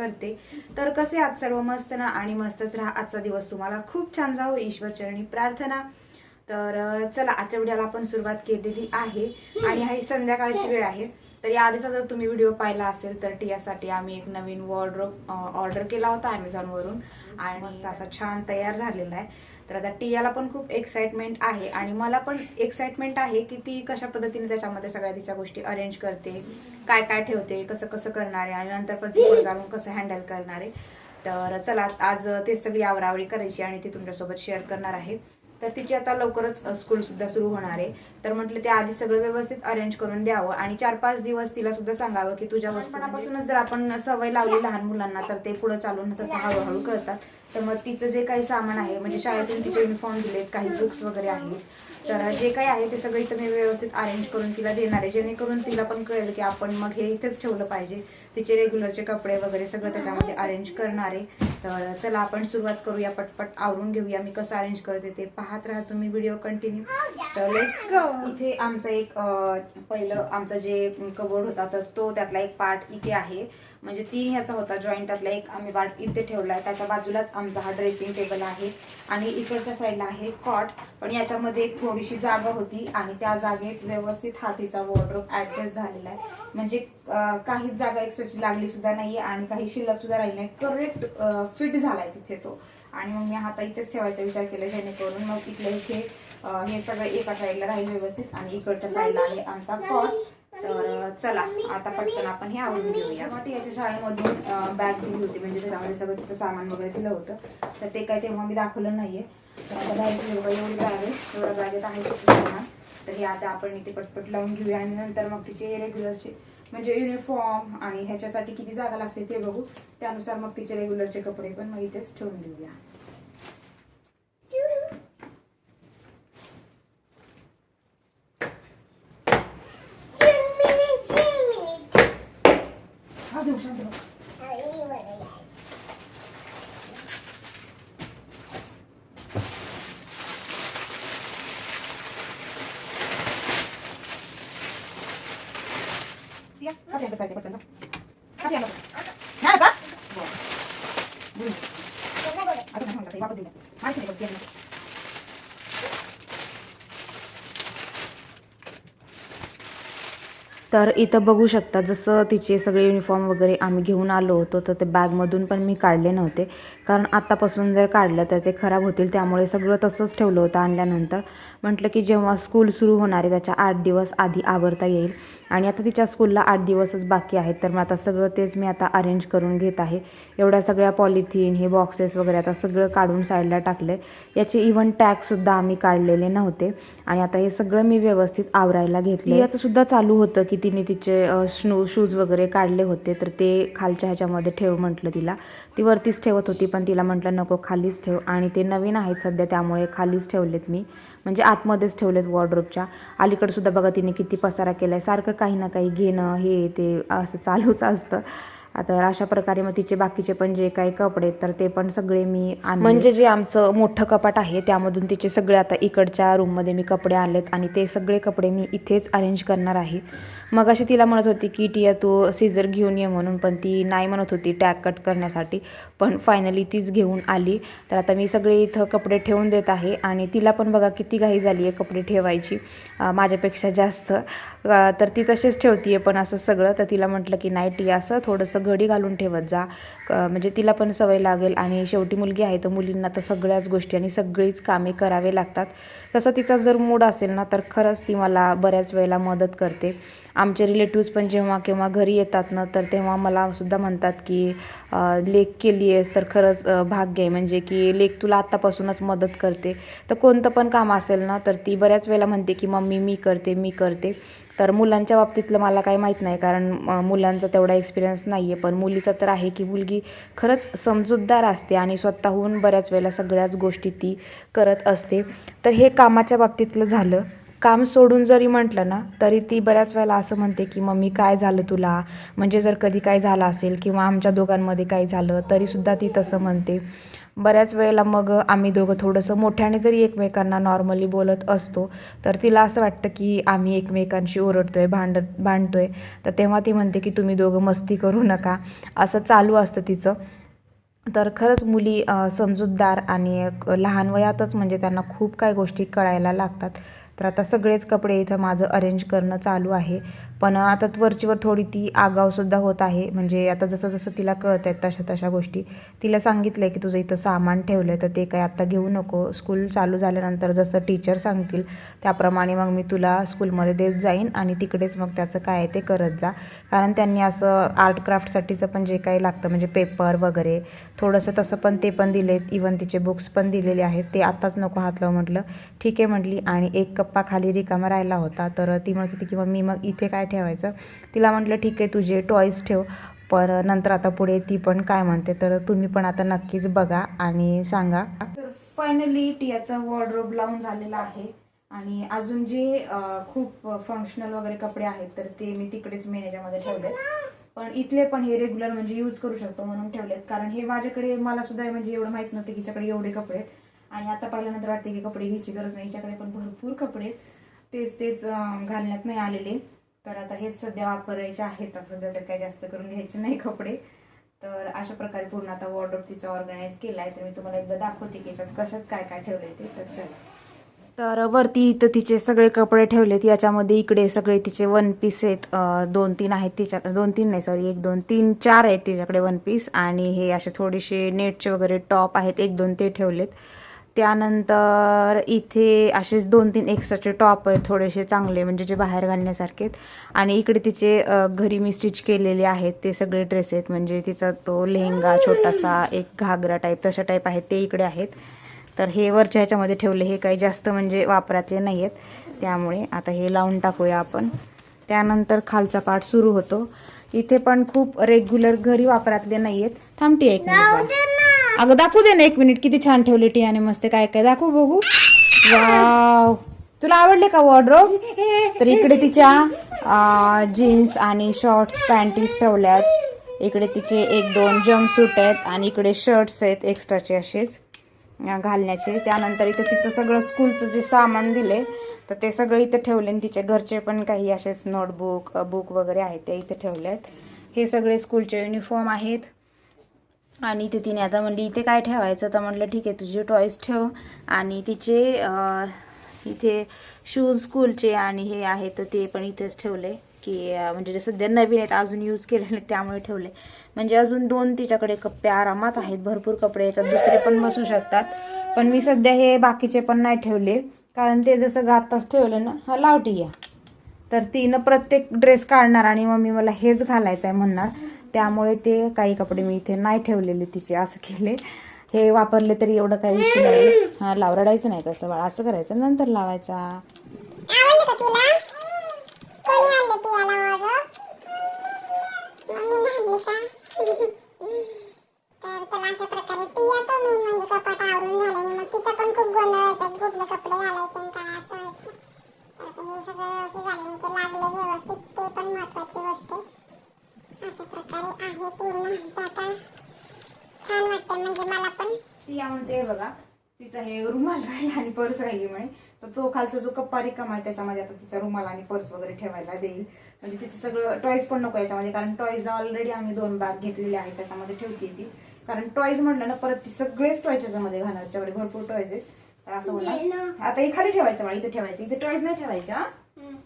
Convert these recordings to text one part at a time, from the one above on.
करते. तर कसे आज सर्व? मस्त ना? आणि मस्तच राहा. आजचा दिवस तुम्हाला खूप छान जावो. ईश्वरचरणी प्रार्थना. तर चला आजच्या व्हिडिओला आपण सुरुवात केलेली आहे. आणि ही संध्याकाळची वेळ आहे. तर या आधीचा जर तुम्ही व्हिडिओ पाहिला असेल तर टियासाठी आम्ही एक नवीन वॉर्डरोब ऑर्डर केला होता अमेझॉनवरून आणि मस्त असा छान तयार झालेला आहे. तर आता टियाला पण खूप एक्साइटमेंट आहे आणि मला पण एक्साइटमेंट आहे की ती कशा पद्धतीने त्याच्यामध्ये सगळ्या तिच्या गोष्टी अरेंज करते काय काय ठेवते कसं कसं करणार आहे आणि नंतर पण ती जाऊन कसं हँडल करणार आहे. तर चला आज ते सगळी आवरावरी करायची आणि ती तुमच्यासोबत शेअर करणार आहे. तर तिची आता लवकरच स्कूल सुद्धा सुरू होणार आहे. तर म्हटलं ते आधी सगळं व्यवस्थित अरेंज करून द्यावं आणि चार पाच दिवस तिला सुद्धा सांगावं की तुझ्या वस्तूपणापासूनच जर आपण सवय लावली लहान मुलांना तर ते पुढे चालून तसं हळूहळू करतात. तर मग तिचं जे काही सामान आहे म्हणजे शाळेतून तिचे युनिफॉर्म दिलेत काही बुक्स वगैरे आहेत. तर जे काही आहे ते सगळं इथं मी व्यवस्थित अरेंज करून तिला देणार आहे. जेणेकरून तिला पण कळेल की आपण मग हे इथेच ठेवलं पाहिजे. तिचे रेग्युलरचे कपडे वगैरे सगळं त्याच्यामध्ये अरेंज करणार आहे. तर चला आपण सुरुवात करूया पटपट आवरून घेऊया मी कसं अरेंज करते ते. पाहत राहा तुम्ही व्हिडिओ कंटिन्यू तर लेट्स ग इथे आमचं एक पहिलं आमचं जे कबोर्ड होता तर तो त्यातला एक पार्ट इथे आहे. म्हणजे तीन ह्याचा होता जॉईंटातला एक आम्ही बाट इथे ठेवला आहे. त्याच्या बाजूलाच आमचा हा ड्रेसिंग टेबल आहे. आणि इकडच्या साईडला आहे कॉट पण याच्यामध्ये एक थोडीशी जागा होती आणि त्या जागेत व्यवस्थित हातीचा वॉर्ड्रोप ऍडजस्ट झालेला आहे. म्हणजे काहीच जागा एक्स्ट्राची लागली सुद्धा नाही आणि काही शिल्लक सुद्धा राहिली नाही. करेक्ट फिट झालाय तिथे तो. आणि मग मी हाता इथेच ठेवायचा विचार केला जेणेकरून मग तिथले इथे हे सगळं एका साईडला राहील व्यवस्थित आणि इकडच्या साईडला आहे आमचा कॉट तर चला आता पटकन आपण हे आवरून घेऊया. मग याच्या शाळेमधून बॅग दिली होती म्हणजे त्याच्यामध्ये सगळं तिचं सामान वगैरे दिलं होतं. तर ते काय तेव्हा मी दाखवलं नाहीये. तर आता एवढं एवढी बॅग आहे. एवढ्या बॅगेत आहे तिचं सामान. तर हे आता आपण इथे पटपट लावून घेऊया. आणि नंतर मग तिचे रेग्युलरचे म्हणजे युनिफॉर्म आणि ह्याच्यासाठी किती जागा लागते ते बघू. त्यानुसार मग तिचे रेग्युलरचे कपडे पण मग इथेच ठेवून घेऊया Oh. तर इथं बघू शकता जसं तिचे सगळे युनिफॉर्म वगैरे आम्ही घेऊन आलो होतो तर ते बॅगमधून पण मी काढले नव्हते. कारण आत्तापासून जर काढलं तर ते खराब होतील त्यामुळे सगळं तसंच ठेवलं होतं आणल्यानंतर. म्हटलं की जेव्हा स्कूल सुरू होणार आहे त्याच्या आठ दिवस आधी आवरता येईल. आणि आता तिच्या स्कूलला आठ दिवसच बाकी आहेत तर मग आता सगळं तेच मी आता अरेंज करून घेत आहे. एवढ्या सगळ्या पॉलिथिन हे बॉक्सेस वगैरे आता सगळं काढून साईडला टाकले याचे इव्हन टॅगसुद्धा आम्ही काढलेले नव्हते. आणि आता हे सगळं मी व्यवस्थित आवरायला घेतलं याचं सुद्धा चालू होतं की तिने तिचे स्नो शूज वगैरे काढले होते तर ते खालच्या ह्याच्यामध्ये ठेव म्हटलं तिला. ती वरतीच ठेवत होती पण तिला म्हटलं नको खालीच ठेव. आणि ते नवीन आहेत सध्या त्यामुळे खालीच ठेवलेत मी. म्हणजे आतमध्येच ठेवलेत वॉर्ड्रोबच्या अलीकडेसुद्धा बघा तिने किती पसारा केला आहे सारखं काही ना काही घेणं हे ते असं चालूच असतं. आता अशा प्रकारे मग तिचे बाकीचे पण जे काही कपडे आहेत, तर ते पण सगळे मी म्हणजे जे आमचं मोठं कपाट आहे त्यामधून तिचे सगळे आता इकडच्या रूममध्ये मी कपडे आणलेत आणि ते सगळे कपडे मी इथेच अरेंज करणार आहे. मग अशी तिला म्हणत होती की टिया तू सीझर घेऊन ये म्हणून पण ती नाही म्हणत होती टॅग कट करण्यासाठी. पण फायनली तीच घेऊन आली. तर आता मी सगळे इथं कपडे ठेवून देत आहे आणि तिला पण बघा किती घाई झाली आहे कपडे ठेवायची माझ्यापेक्षा जास्त. तर ती तसेच ठेवते पण असं सगळं. तर तिला म्हटलं की नाही टिया असं थोडंसं घडी घालून ठेवत जा. क- म्हणजे तिला पण सवय लागेल आणि शेवटी मुलगी आहे तर मुलींना तर सगळ्याच गोष्टी आणि सगळीच कामे करावे लागतात. तसं तिचा जर मूड असेल ना तर खरंच ती मला बऱ्याच वेळेला मदत करते. आमचे रिलेटिव्ज पण जेव्हा केव्हा घरी येतात ना तर तेव्हा मला सुद्धा म्हणतात की लेख केली आहेस तर खरंच भाग्य आहे. म्हणजे की लेक तुला आत्तापासूनच मदत करते. तर कोणतं पण काम असेल ना तर ती बऱ्याच वेळेला म्हणते की मम्मी मी करते मी करते. तर मुलांच्या बाबतीतलं मला काही माहीत नाही कारण मुलांचा तेवढा एक्सपिरियन्स नाही आहे पण मुलीचा तर आहे की मुलगी खरंच समजूतदार असते आणि स्वतःहून बऱ्याच वेळेला सगळ्याच गोष्टी ती करत असते. तर हे कामाच्या बाबतीतलं झालं. काम सोडून जरी म्हटलं ना तरी ती बऱ्याच वेळेला असं म्हणते की मम्मी काय झालं तुला? म्हणजे जर कधी काय झालं असेल किंवा आमच्या दोघांमध्ये काय झालं तरीसुद्धा ती तसं म्हणते. बऱ्याच वेळेला मग आम्ही दोघं थोडंसं मोठ्याने जरी एकमेकांना नॉर्मली बोलत असतो तर तिला असं वाटतं की आम्ही एकमेकांशी ओरडतोय भांडत भांडतोय. तर तेव्हा ती म्हणते की तुम्ही दोघं मस्ती करू नका. असं चालू असतं तिचं. तर खरंच मुली समजूतदार आणि एक लहान वयातच म्हणजे त्यांना खूप काही गोष्टी कळायला लागतात. तर आता सगळेच कपडे इथं माझं अरेंज करणं चालू आहे. पण आता वरचीवर थोडी ती आगावसुद्धा होत आहे. म्हणजे आता जसं जसं तिला कळत आहेत तशा तशा गोष्टी. तिला सांगितलं आहे की तुझं इथं सामान ठेवलं आहे तर ते काय आत्ता घेऊ नको. स्कूल चालू झाल्यानंतर जसं टीचर सांगतील त्याप्रमाणे मग मी तुला स्कूलमध्ये देत जाईन आणि तिकडेच मग त्याचं काय आहे ते करत जा. कारण त्यांनी असं आर्ट क्राफ्टसाठीचं पण जे काही लागतं म्हणजे पेपर वगैरे थोडंसं तसं पण ते पण दिलेत. इवन तिचे बुक्स पण दिलेले आहेत. ते आत्ताच नको हात लावू म्हटलं. ठीक आहे म्हटली. आणि एक कप पप्पा खाली रिकामा राहिला होता तर ती म्हणत होती की मम्मी मग इथे काय ठेवायचं? तिला म्हटलं ठीक आहे तुझे टॉईज ठेव पर नंतर आता पुढे ती पण काय म्हणते तर तुम्ही पण आता नक्कीच बघा आणि सांगा. तर फायनली टियाचा वॉर्डरोब लावून झालेला आहे आणि अजून जे खूप फंक्शनल वगैरे कपडे आहेत तर ते मी तिकडेच मेनेजरमध्ये याच्यामध्ये ठेवलेत. पण इथले पण हे रेग्युलर म्हणजे यूज करू शकतो म्हणून ठेवलेत. कारण हे माझ्याकडे मला सुद्धा म्हणजे एवढं माहीत नव्हतं की हिच्याकडे एवढे कपडे आहेत. आणि आता पाहिल्यानंतर वाटते की कपडे घ्यायची गरज नाही. हिच्याकडे पण भरपूर कपडे तेच तेच घालण्यात नाही आलेले. तर आता हेच सध्या वापरायचे आहेत. सध्या तर काय जास्त करून घ्यायचे नाही कपडे. तर अशा प्रकारे पूर्ण आता वॉर्डरोब तिचा ऑर्गनाईज केला आहे तर मी तुम्हाला एकदा दाखवते की याच्यात कशात काय काय ठेवलंय ते. तर चला. तर वरती इथं तिचे सगळे कपडे ठेवलेत. याच्यामध्ये इकडे सगळे तिचे वन पीस आहेत. दोन तीन आहेत तिच्या दोन तीन नाही सॉरी एक दोन तीन चार आहेत तिच्याकडे वन पीस आणि हे असे थोडेसे नेटचे वगैरे टॉप आहेत. एक दोन ते ठेवलेत. त्यानंतर इथे असेच दोन तीन एक्स्ट्राचे टॉप आहेत थोडेसे चांगले म्हणजे जे बाहेर घालण्यासारखे आहेत. आणि इकडे तिचे घरी मी स्टिच केलेले आहेत ते सगळे ड्रेस आहेत. म्हणजे तिचा तो लेहंगा छोटासा एक घागरा टाईप तशा टाईप आहेत ते इकडे आहेत. तर हे वरच्या ह्याच्यामध्ये ठेवले हे काही जास्त म्हणजे वापरातले नाही आहेत त्यामुळे आता हे लावून टाकूया आपण. त्यानंतर खालचा पार्ट सुरू होतो. इथे पण खूप रेग्युलर घरी वापरातले नाही आहेत थांबटी एक मिनिट अगं दाखवू दे ना एक मिनिट किती छान ठेवली टियाने मस्त काय काय. दाखवू बघू. वाव. तुला आवडले का वॉर्ड्रोब तर इकडे तिच्या जीन्स आणि शॉर्ट्स पॅन्टीज ठेवल्यात. इकडे तिचे एक दोन जम्प सूट आहेत आणि इकडे शर्ट्स आहेत एक्स्ट्राचे असेच घालण्याचे. त्यानंतर इथं तिचं सगळं स्कूलचं जे सामान दिले तर ते सगळं इथं ठेवले. आणि तिच्या घरचे पण काही असेच नोटबुक बुक वगैरे आहेत ते इथे ठेवले आहेत हे सगळे स्कूलचे युनिफॉर्म आहेत. आणि ते तिने आता म्हणली इथे काय ठेवायचं? तर म्हटलं ठीक आहे तुझे टॉईस ठेव. आणि तिचे इथे शूज स्कूलचे आणि हे आहेत तर ते पण इथेच ठेवले. की म्हणजे जे सध्या नवीन आहेत अजून यूज केलेले त्यामुळे ठेवले. म्हणजे अजून दोन तिच्याकडे कप्पे आरामात आहेत. भरपूर कपडे याच्यात दुसरे पण बसू शकतात. पण मी सध्या हे बाकीचे पण नाही ठेवले. कारण ते जसं गाताच ठेवलं ना हा लावटी या तर तिनं प्रत्येक ड्रेस काढणार आणि मम्मी मला हेच घालायचं आहे म्हणणार. त्यामुळे ते काही कपडे मी इथे नाही ठेवलेले तिचे असं केले. हे वापरले तरी एवढं काही इश्यू नाही. हां लाव रडायचं नाही तसं बाळ. असं करायचं. नंतर लावायचा. तुला? का? म्हणजे मग खूप गोंधळ होतात कपडे घालायचे काय असं हे सगळं असं झालं. ते लागले व्यवस्थित ते पण महत्वाची गोष्ट आहे अशा प्रकारे आहे पूर्ण आता छान वाटते म्हणजे मला पण ती म्हणजे बघा तिचा हे रुमाल राहील आणि पर्स राहिली म्हणे. तर तो खालचा जो कप्पा रिकामा आहे त्याच्यामध्ये आता तिचा रुमाल आणि पर्स वगैरे ठेवायला देईल. म्हणजे तिचं सगळं टॉईज पण नको याच्यामध्ये कारण टॉईजला ऑलरेडी आम्ही दोन बॅग घेतलेले आहेत त्याच्यामध्ये ठेवते ती. कारण टॉईज म्हटलं ना परत ती सगळेच टॉय त्याच्यामध्ये घालणार त्याच्याकडे भरपूर टॉईज आहेत. तर असं बोला आता हे खाली ठेवायचं मला इथे ठेवायचं. इथे टॉईज नाही ठेवायचे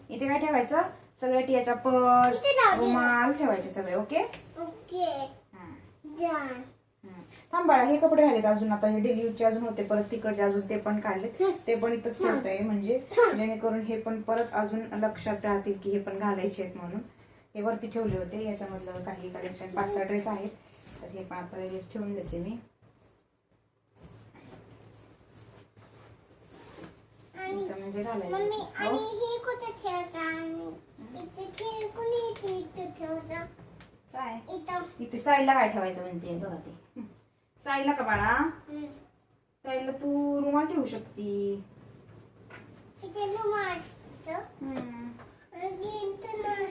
इथे काय ठेवायचं? सगळ्या टियाच्या पर्स. रुमाल ठेवायचे सगळे ओके? ओके. थांब बाळा हे कपडे राहिलेत अजून. आता हे डेली यूजचे अजून होते परत तिकडचे अजून ते पण काढलेत. ते पण इथंच ठेवताय म्हणजे जेणेकरून हे पण परत अजून लक्षात राहतील की हे पण घालायचे आहेत म्हणून. हे वरती ठेवले होते याच्यामधलं काही कलेक्शन पाच सहा ड्रेस आहेत. तर हे पण आता लगेच ठेवून देते मी. इथं म्हणजे मम्मी घालायचं आणि हो? ही कुठे ठेवता आणि इथे ठेव कुणी इथे इथे ठेवता काय? इथं. इथे साईडला काय ठेवायचं म्हणते? बघा ते. साईडला का बाळा? हम्म. साईडला तू रुमाल ठेवू शकती. इथे रुमाल असतं. आणि इथं.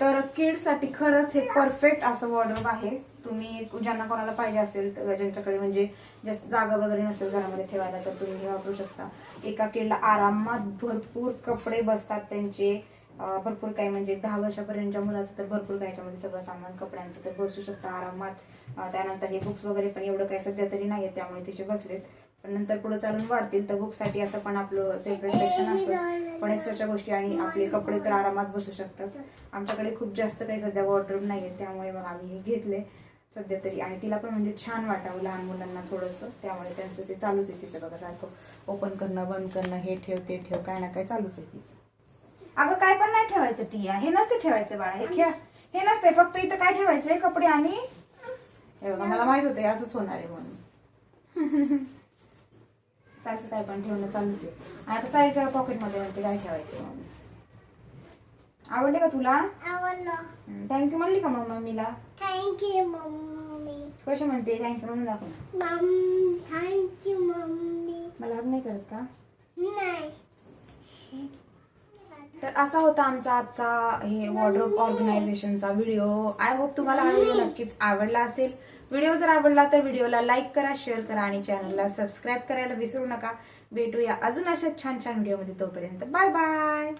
तर किडसाठी खरंच हे परफेक्ट असं वॉर्डरोब आहे. तुम्ही ज्यांना कोणाला पाहिजे असेल तर ज्यांच्याकडे म्हणजे जास्त जागा वगैरे नसेल घरामध्ये ठेवायला तर तुम्ही हे वापरू शकता. एका किडला आरामात भरपूर कपडे बसतात त्यांचे. भरपूर काही म्हणजे दहा वर्षापर्यंतच्या मुलाचं तर भरपूर काही याच्यामध्ये सगळं सामान कपड्यांचं तर बसू शकतं आरामात. त्यानंतर हे बुक्स वगैरे पण एवढं काही सध्या तरी नाही आहे त्यामुळे तिचे बसलेत. पण नंतर पुढे चालून वाढतील. तर बुकसाठी असं पण आपलं सेपरेट सेक्शन असतं पण एक्स्ट्राच्या गोष्टी आणि आपले कपडे तर आरामात बसू शकतात. आमच्याकडे खूप जास्त काही सध्या वॉर्डरोब नाही आहे त्यामुळे मग आम्ही हे घेतले सध्या तरी. आणि तिला पण म्हणजे छान वाटावं लहान मुलांना थोडंसं. त्यामुळे त्यांचं ते चालूच आहे तिचं. बघा सारखं ओपन करणं बंद करणं हे ठेव ते ठेव. काय ना काय चालूच आहे तिचं. अगं काय पण नाही ठेवायचं टिया. हे नसते ठेवायचं बाळा. हे खेळ हे नसते. फक्त इथं काय ठेवायचे कपडे आणि? हे बघा मला माहीत होतं हे असंच होणार आहे म्हणून. सारखं काय पण ठेवणं चालूच आहे. आणि आता साईडच्या पॉकेटमध्ये म्हणते काय ठेवायचं आवडले का तुला? आवडलं. थँक्यू म्हणली का मग मम्मीला? Thank you mummy. कशी म्हणते? थँक्यू म्हणून दाखव. Thank you mummy. मला हक नाही करत का? नाही. तर असा होता आमचा आजचा हे वॉर्ड्रोब ऑर्गनायझेशनचा व्हिडिओ आय होप तुम्हाला हा व्हिडिओ नक्कीच आवडला असेल. व्हिडिओ जर आवडला तर व्हिडिओला लाईक करा शेअर करा आणि चॅनलला सबस्क्राईब करायला विसरू नका. भेटूया अजून अशा छान छान व्हिडिओमध्ये तोपर्यंत. Bye bye.